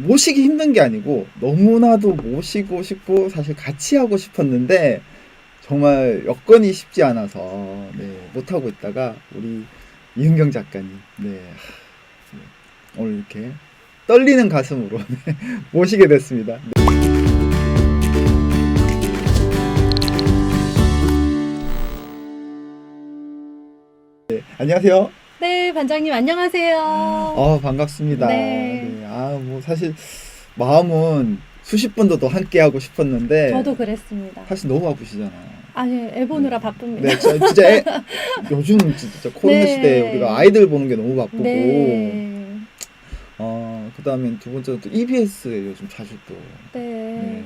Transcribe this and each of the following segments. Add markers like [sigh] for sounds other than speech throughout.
모시기 힘든 게 아니고 너무나도 모시고 싶고 사실 같이 하고 싶었는데 정말 여건이 쉽지 않아서 네, 못 하고 있다가 우리 이은경 작가님 네, 하, 네, 오늘 이렇게 떨리는 가슴으로 네, 모시게 됐습니다. 네, 안녕하세요. 네, 반장님 안녕하세요. 어, 반갑습니다. 네. 네, 아, 뭐 사실 마음은 수십 번도 더 함께 하고 싶었는데 저도 그랬습니다. 사실 너무 바쁘시잖아요. 아니, 애 보느라 바쁩니다. 네, 저- 진짜 애, 요즘 진짜 코로나 네. 시대에 우리가 아이들 보는 게 너무 바쁘고 네. 어, 그다음에 두 번째는 또 EBS에 요즘 자주 또 네. 네.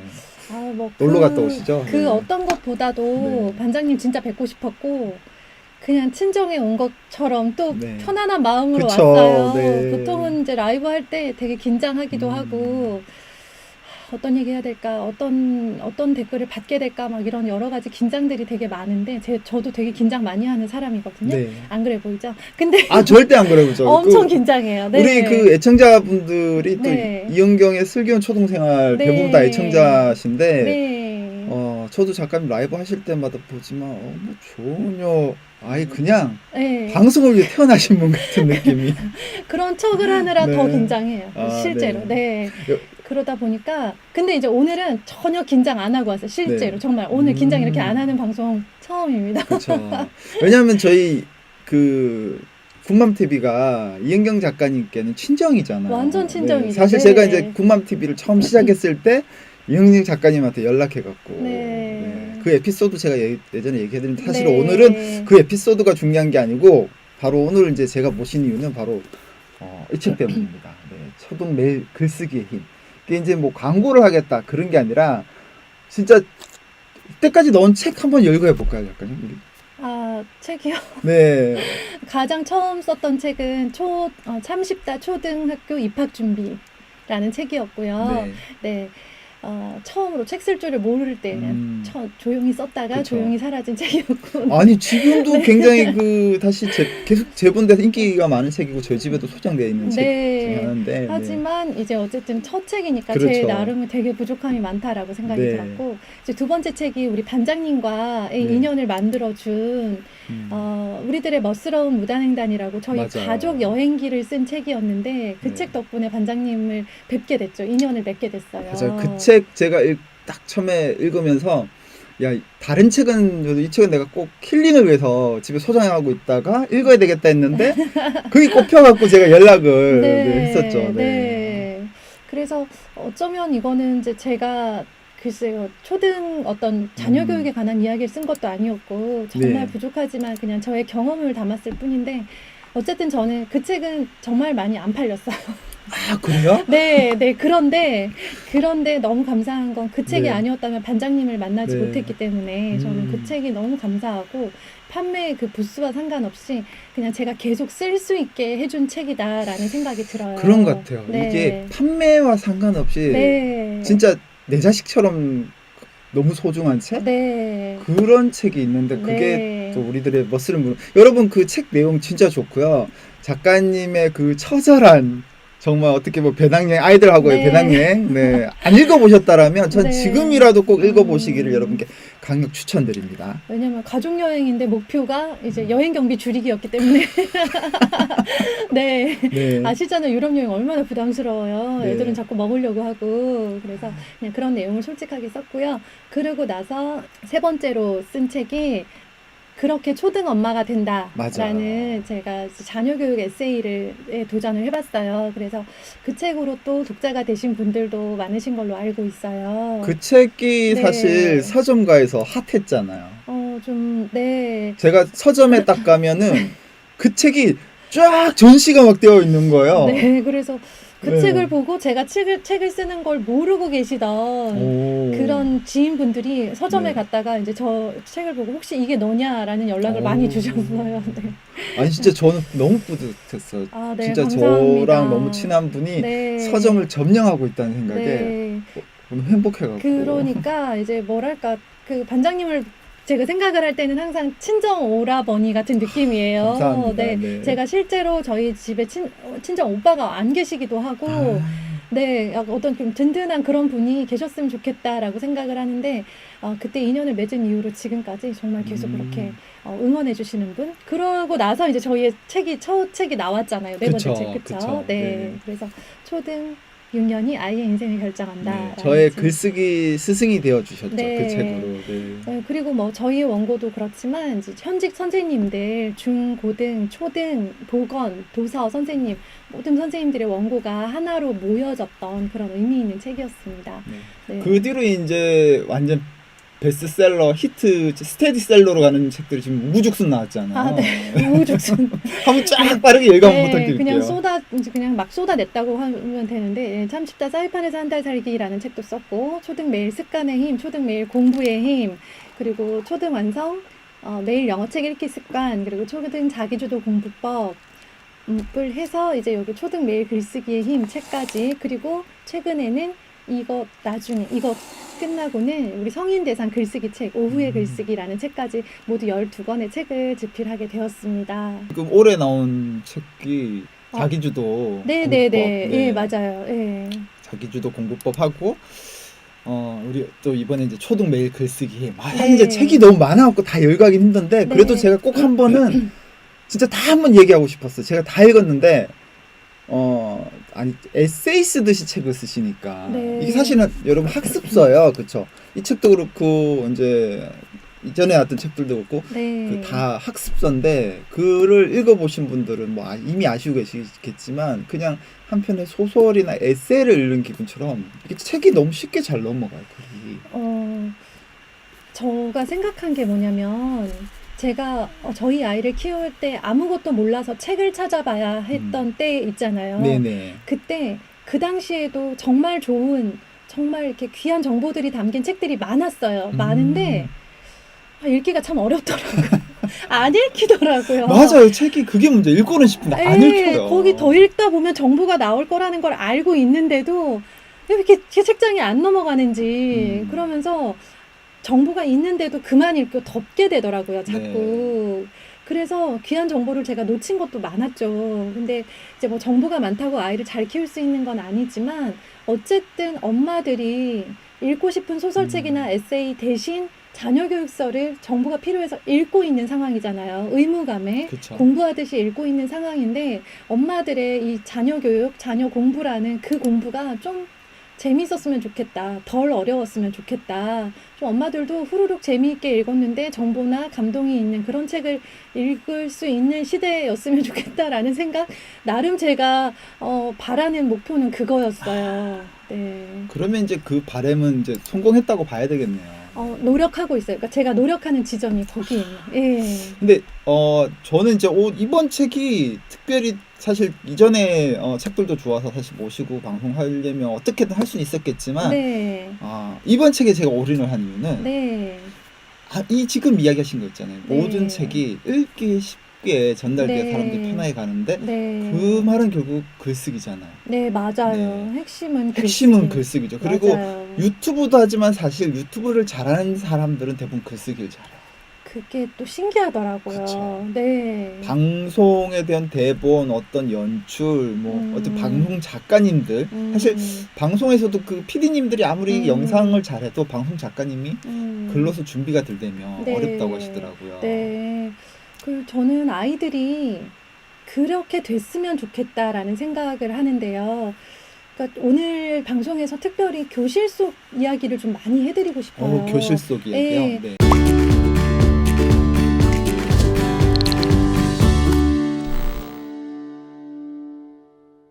아, 뭐 놀러 그- 갔다 오시죠? 그 네. 어떤 것보다도 네. 반장님 진짜 뵙고 싶었고 그냥 친정에 온 것처럼 또 네. 편안한 마음으로 그쵸, 왔어요. 네. 보통은 이제 라이브 할 때 되게 긴장하기도 음. 하고 하, 어떤 얘기 해야 될까, 어떤 어떤 댓글을 받게 될까 막 이런 여러 가지 긴장들이 되게 많은데 제 저도 되게 긴장 많이 하는 사람이거든요. 네. 안 그래 보이죠? 근데 아 절대 안 그래요, 저. [laughs] 엄청 그, 긴장해요. 네. 우리 그 애청자분들이 또 네. 이은경의 슬기로운 초등생활 네. 대부분 다 애청자신데 네. 어, 저도 작가님 라이브 하실 때마다 보지만 어, 뭐 전혀 아예 그냥 네. 방송을 위해 태어나신 분 같은 느낌이. [laughs] 그런 척을 하느라 네. 더 긴장해요. 아, 실제로. 네. 여- 그러다 보니까 근데 이제 오늘은 전혀 긴장 안 하고 왔어요. 실제로 네. 정말 오늘 긴장 이렇게 음. 안 하는 방송 처음입니다. 그렇죠. [laughs] 왜냐하면 저희 그 군맘 TV가 이은경 작가님께는 친정이잖아요. 완전 친정이죠. 사실 네. 제가 이제 군맘 TV를 처음 시작했을 때 이은경 작가님한테 연락해갖고 네. 네. 그 에피소드 제가 예, 예전에 얘기해드렸는데 사실 네. 오늘은 그 에피소드가 중요한 게 아니고 바로 오늘 이제 제가 모신 이유는 바로 어, 이 책 때문입니다. 네, 초등 매일 글쓰기의 힘. 이게 이제 뭐 광고를 하겠다 그런 게 아니라 진짜 이때까지 넣은 책 한번 읽어해 볼까요, 작가님? 우리? 아 책이요. 네, [laughs] 가장 처음 썼던 책은 초 어, 참십다 초등학교 입학 준비라는 책이었고요. 네. 네. 어, 처음으로 책 쓸 줄을 모를 때 그냥 음. 처, 조용히 썼다가 그쵸. 조용히 사라진 책이었고 아니 지금도 [laughs] 네. 굉장히 그 다시 재, 계속 재본돼서 인기가 많은 책이고 저희 집에도 소장되어 있는 책 중에 네. 하나인데. 네. 하지만 이제 어쨌든 첫 책이니까 제 그렇죠. 나름은 되게 부족함이 많다라고 생각이 네. 들었고 이제 두 번째 책이 우리 반장님과의 네. 인연을 만들어준 음. 어, 우리들의 멋스러운 무단횡단이라고 저희 맞아요. 가족 여행기를 쓴 책이었는데 그 네. 책 덕분에 반장님을 뵙게 됐죠. 인연을 맺게 됐어요. 맞아요. 그책 제가 읽, 딱 처음에 읽으면서 야 다른 책은 저도 이 책은 내가 꼭 힐링을 위해서 집에 소장하고 있다가 읽어야 되겠다 했는데 그게 꼽혀갖고 제가 연락을 [laughs] 네, 했었죠. 네. 네. 그래서 어쩌면 이거는 이제 제가 글쎄요 초등 어떤 자녀 음. 교육에 관한 이야기를 쓴 것도 아니었고 정말 네. 부족하지만 그냥 저의 경험을 담았을 뿐인데 어쨌든 저는 그 책은 정말 많이 안 팔렸어요. 아 그래요? [laughs] 네, 네. 그런데 그런데 너무 감사한 건 그 책이 네. 아니었다면 반장님을 만나지 네. 못했기 때문에 저는 음. 그 책이 너무 감사하고 판매 그 부수와 상관없이 그냥 제가 계속 쓸 수 있게 해준 책이다라는 생각이 들어요. 그런 것 같아요. 네. 이게 판매와 상관없이 네. 진짜 내 자식처럼 너무 소중한 책 네. 그런 책이 있는데 그게 네. 또 우리들의 멋스런 분 여러분 그 책 내용 진짜 좋고요 작가님의 그 처절한 정말 어떻게 뭐 배낭여행 아이들하고의 네. 배낭여행 네 안 읽어보셨다라면 전 네. 지금이라도 꼭 읽어보시기를 음. 여러분께 강력 추천드립니다. 왜냐면 가족 여행인데 목표가 이제 여행 경비 줄이기였기 때문에 [laughs] 네. 네. 아시잖아요. 유럽 여행 얼마나 부담스러워요. 네. 애들은 자꾸 먹으려고 하고. 그래서 그냥 그런 내용을 솔직하게 썼고요. 그러고 나서 세 번째로 쓴 책이 그렇게 초등 엄마가 된다라는 맞아. 제가 자녀 교육 에세이를 에 도전을 해봤어요. 그래서 그 책으로 또 독자가 되신 분들도 많으신 걸로 알고 있어요. 그 책이 네. 사실 서점가에서 핫했잖아요. 어, 좀, 네. 제가 서점에 딱 가면은 그 책이 쫙 전시가 막 되어 있는 거예요. 네. 그래서 그 네. 책을 보고 제가 책을, 책을 쓰는 걸 모르고 계시던 오. 그런 지인분들이 서점에 네. 갔다가 이제 저 책을 보고 혹시 이게 너냐라는 연락을 오. 많이 주셨어요. [laughs] 네. 아니 진짜 저는 너무 뿌듯했어요. 아, 네. 진짜 감사합니다. 저랑 너무 친한 분이 네. 서점을 점령하고 있다는 생각에 네. 너무 행복해갖고. 그러니까 이제 뭐랄까 그 반장님을 제가 생각을 할 때는 항상 친정 오라버니 같은 느낌이에요. 감사합니다. 네. 네. 제가 실제로 저희 집에 친, 어, 친정 오빠가 안 계시기도 하고 아, 네, 약 어떤 좀 든든한 그런 분이 계셨으면 좋겠다라고 생각을 하는데 어, 그때 인연을 맺은 이후로 지금까지 정말 계속 음. 그렇게 어, 응원해 주시는 분. 그러고 나서 이제 저희의 책이 첫 책이 나왔잖아요. 네 번째 책, 그쵸? 그쵸. 네. 네. 그래서 초등 6년이 아이의 인생을 결정한다. 네, 저의 글쓰기 스승이 되어 주셨죠. 네. 그 책으로. 네. 네, 그리고 뭐 저희의 원고도 그렇지만 현직 선생님들 중, 고등, 초등, 보건, 도서 선생님 모든 선생님들의 원고가 하나로 모여졌던 그런 의미 있는 책이었습니다. 네. 네. 그 뒤로 이제 완전 베스트셀러 히트 스테디셀러로 가는 책들이 지금 우죽순 나왔잖아요. 아, 네. [laughs] 우죽순. 한번 쫙 빠르게 열강 네, 부탁드릴게요. 그냥 쏟아 이제 그냥 막 쏟아냈다고 하면 되는데 예, 참 쉽다 사이판에서 한 달 살기라는 책도 썼고 초등 매일 습관의 힘, 초등 매일 공부의 힘, 그리고 초등 완성, 어, 매일 영어책 읽기 습관, 그리고 초등 자기주도 공부법. 을 해서 이제 여기 초등 매일 글쓰기의 힘 책까지 그리고 최근에는 이거 나중에 이거 끝나고는 우리 성인 대상 글쓰기 책 오후의 음. 글쓰기라는 책까지 모두 12권의 책을 집필하게 되었습니다. 지금 올해 나온 책이 어. 자기주도 네, 공부법. 네, 네. 예, 맞아요. 예. 자기주도 공부법 하고 어 우리 또 이번에 이제 초등 매일 글쓰기 아, 네. 이제 책이 너무 많아갖고 다 열가긴 힘든데 그래도 네. 제가 꼭 한 번은 [clears throat] 진짜 다 한 번 얘기하고 싶었어요. 제가 다 읽었는데 어 아니 에세이 쓰듯이 책을 쓰시니까 네. 이게 사실은 여러분 학습서예요, 그렇죠? 이 책도 그렇고 이제 이전에 나왔던 책들도 그렇고 네. 그 다 학습서인데 글을 읽어보신 분들은 뭐 아- 이미 아시고 계시겠지만 그냥 한 편의 소설이나 에세이를 읽는 기분처럼 이게 책이 너무 쉽게 잘 넘어가요 글이. 어, 제가 생각한 게 뭐냐면 제가 어, 저희 아이를 키울 때 아무것도 몰라서 책을 찾아봐야 했던 때 있잖아요. 음. 네네. 그때 그 당시에도 정말 좋은 정말 이렇게 귀한 정보들이 담긴 책들이 많았어요. 많은데 아, 읽기가 참 어렵더라고요. [laughs] 안 읽히더라고요. 음. 맞아요 책이 그게 문제 읽고는 싶은데 안 예, 읽혀요. 거기 더 읽다 보면 정보가 나올 거라는 걸 알고 있는데도 왜 이렇게 제 책장이 안 넘어가는지 음. 그러면서 정보가 있는데도 그만 읽고 덮게 되더라고요, 자꾸. 네. 그래서 귀한 정보를 제가 놓친 것도 많았죠. 근데 이제 뭐 정보가 많다고 아이를 잘 키울 수 있는 건 아니지만 어쨌든 엄마들이 읽고 싶은 소설책이나 음. 에세이 대신 자녀 교육서를 정보가 필요해서 읽고 있는 상황이잖아요. 의무감에. 그쵸. 공부하듯이 읽고 있는 상황인데 엄마들의 이 자녀 교육, 자녀 공부라는 그 공부가 좀 재밌었으면 좋겠다. 덜 어려웠으면 좋겠다. 좀 엄마들도 후루룩 재미있게 읽었는데 정보나 감동이 있는 그런 책을 읽을 수 있는 시대였으면 [laughs] 좋겠다라는 생각. 나름 제가 어, 바라는 목표는 그거였어요. 네. 그러면 이제 그 바램은 이제 성공했다고 봐야 되겠네요. 어, 노력하고 있어요. 그러니까 제가 노력하는 지점이 거기에요. 예. 근데 어 저는 이제 오, 이번 책이 특별히 사실 이전에 어, 책들도 좋아서 사실 모시고 방송하려면 어떻게든 할 수는 있었겠지만 네. 아 이번 책에 제가 올인을 한 이유는 네. 아, 이 지금 이야기하신 거 있잖아요. 네. 모든 책이 읽기 쉽게 전달돼야 네. 사람들이 편하게 가는데 네. 그 말은 결국 글쓰기잖아요. 네, 맞아요. 네. 핵심은 핵심은 글쓰기. 글쓰기 죠. 그리고 맞아요. 유튜브도 하지만 사실 유튜브를 잘하는 사람들은 대부분 글쓰기를 잘해요. 그게 또 신기하더라고요. 그쵸. 네. 방송에 대한 대본, 어떤 연출, 뭐 음. 어떤 방송 작가님들 음, 사실 방송에서도 그 PD님들이 아무리 음. 영상을 잘해도 방송 작가님이 음, 글로서 준비가 덜 되면 네. 어렵다고 하시더라고요. 네. 그 저는 아이들이 그렇게 됐으면 좋겠다라는 생각을 하는데요. 그러니까 오늘 방송에서 특별히 교실 속 이야기를 좀 많이 해드리고 싶어요. 어, 교실 속 이야기요. 네. 네.